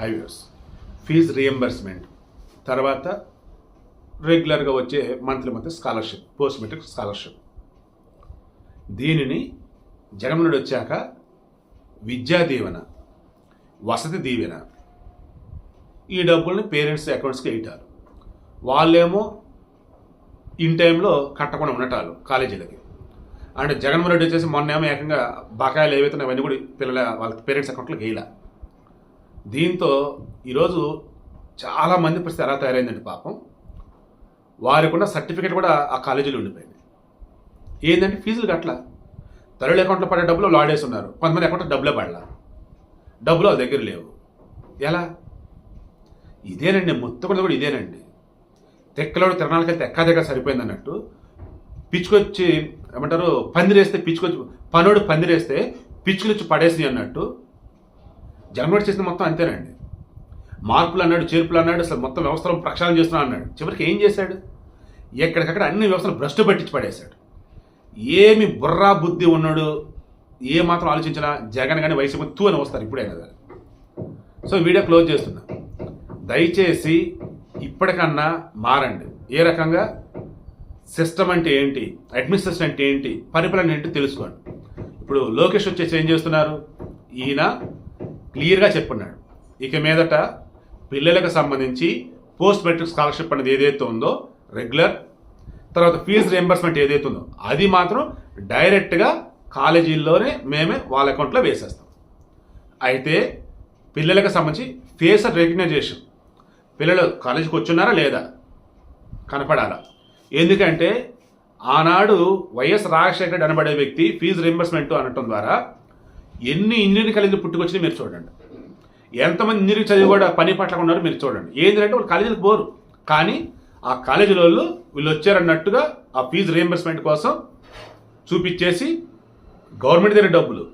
Highways. Fee reimbursement తర్వాత రెగ్యులర్గా వచ్చే monthly monthly scholarship post metric scholarship. దీనిని జగన్మోహన్ వచ్చాక విద్యా దీవెన వసతి దీవెన. ఈ డబ్బుల్ని పేరెంట్స్ అకౌంట్స్కి వేయటారు వాళ్ళేమో ఇన్ టైంలో కట్టకుండా ఉండటాలు కాలేజీలకి. అంటే జగన్మోహన్ రెడ్డి వచ్చేసి మొన్న ఏమో ఏకంగా బకాయిలు ఏవైతే అవన్నీ కూడా పిల్లల వాళ్ళ పేరెంట్స్ అకౌంట్లోకి వేయలే. దీంతో ఈరోజు చాలామంది పరిస్థితి ఎలా తయారైందండి పాపం? వారికి ఉన్న సర్టిఫికేట్ కూడా ఆ కాలేజీలో ఉండిపోయింది. ఏంటంటే ఫీజులు కట్టల తల్లుల అకౌంట్లో పడే డబ్బులు లాడేసి ఉన్నారు. కొంతమంది అకౌంట్లో డబ్బులే పడలా. డబ్బులు వాళ్ళ దగ్గర లేవు. ఎలా? ఇదేనండి మొత్తం కూడా ఇదేనండి. తెక్కలోడు తిరణాలకి వెళ్తే ఎక్కా దగ్గర సరిపోయింది అన్నట్టు పిచ్చుకొచ్చి ఏమంటారు పందిరేస్తే పిచ్చుకొచ్చి పనోడు పందిరేస్తే పిచ్చుకులు వచ్చి పడేసి అన్నట్టు జగన్మోహన్ చేసిన మొత్తం అంతేనండి. మార్పులు అన్నాడు చేర్పులు అన్నాడు అసలు మొత్తం వ్యవస్థలో ప్రక్షాళన చేస్తున్నా అన్నాడు. చివరికి ఏం చేశాడు? ఎక్కడికక్కడ అన్ని వ్యవస్థలు భ్రష్టు పట్టించి పడేశాడు. ఏమి బుర్రా బుద్ధి ఉన్నాడు ఏ మాత్రం ఆలోచించినా జగన్ కానీ వైసీపీ తూ అని వస్తారు ఇప్పుడే కదా. సో వీడియో క్లోజ్ చేస్తున్నా. దయచేసి ఇప్పటికన్నా మారండి. ఏ రకంగా? సిస్టమ్ అంటే ఏంటి? అడ్మినిస్ట్రేషన్ అంటే ఏంటి? పరిపాలన ఏంటి తెలుసుకోండి. ఇప్పుడు లోకేష్ వచ్చేసి ఏం చేస్తున్నారు? ఈయన క్లియర్గా చెప్పున్నాడు. ఇక మీదట పిల్లలకు సంబంధించి పోస్ట్ మెట్రిక్ స్కాలర్షిప్ అనేది ఏదైతే ఉందో రెగ్యులర్ తర్వాత ఫీజు రియంబర్స్మెంట్ ఏదైతే ఉందో అది మాత్రం డైరెక్ట్గా కాలేజీల్లోనే మేమే వాళ్ళ అకౌంట్లో వేసేస్తాం. అయితే పిల్లలకు సంబంధించి ఫేస్ రికగ్నైజేషన్ పిల్లలు కాలేజీకి వచ్చున్నారా లేదా కనపడాలా? ఎందుకంటే ఆనాడు వైఎస్ రాజశేఖర్ రెడ్డి అనబడే వ్యక్తి ఫీజు రింబర్స్మెంట్ అనటం ద్వారా ఎన్ని ఇంజనీరింగ్ కాలేజీలు పుట్టుకొచ్చినా మీరు చూడండి. ఎంతమంది ఇంజనీరింగ్ చదివి కూడా పని పట్ల ఉన్నారు మీరు చూడండి. ఏంటంటే వాళ్ళు కాలేజీలకు పోరు. కానీ ఆ కాలేజీల వాళ్ళు వీళ్ళు వచ్చారన్నట్టుగా ఆ ఫీజు రియంబర్స్మెంట్ కోసం చూపించేసి గవర్నమెంట్ దగ్గర డబ్బులు.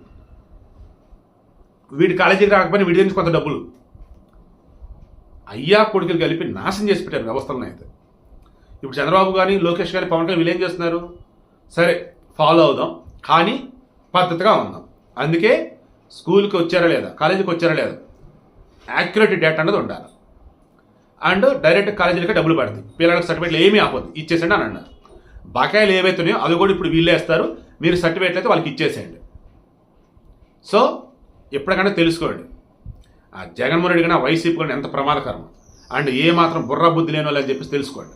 వీడి కాలేజీకి రాకపోయినా వీడి దగ్గర కొంత డబ్బులు. అయ్యా కొడుకులు కలిపి నాశనం చేసి పెట్టారు వ్యవస్థలను అయితే. ఇప్పుడు చంద్రబాబు కానీ లోకేష్ కానీ పవన్ కళ్యాణ్ వీళ్ళు ఏం చేస్తున్నారు? సరే ఫాలో అవుదాం. కానీ పద్ధతిగా ఉందాం. అందుకే స్కూల్కి వచ్చారా లేదా కాలేజీకి వచ్చారా లేదా యాక్యురేట్ డేటా అన్నది ఉండాలి. అండ్ డైరెక్ట్ కాలేజీలకే డబ్బులు పడుతుంది. పిల్లలకు సర్టిఫికేట్లు ఏమీ ఆపదు ఇచ్చేసండి అని అన్నారు. బకాయిలు ఏవైతున్నాయో అవి కూడా ఇప్పుడు వీళ్ళే ఇస్తారు మీరు సర్టిఫికేట్లు అయితే వాళ్ళకి ఇచ్చేసేయండి. సో ఎప్పటికైనా తెలుసుకోండి. ఆ జగన్మోహన్ రెడ్డి కన్నా వైసీపీ కానీ ఎంత ప్రమాదకరం. అండ్ ఏ మాత్రం బుర్ర బుద్ధి లేని వాళ్ళు అని చెప్పేసి తెలుసుకోండి.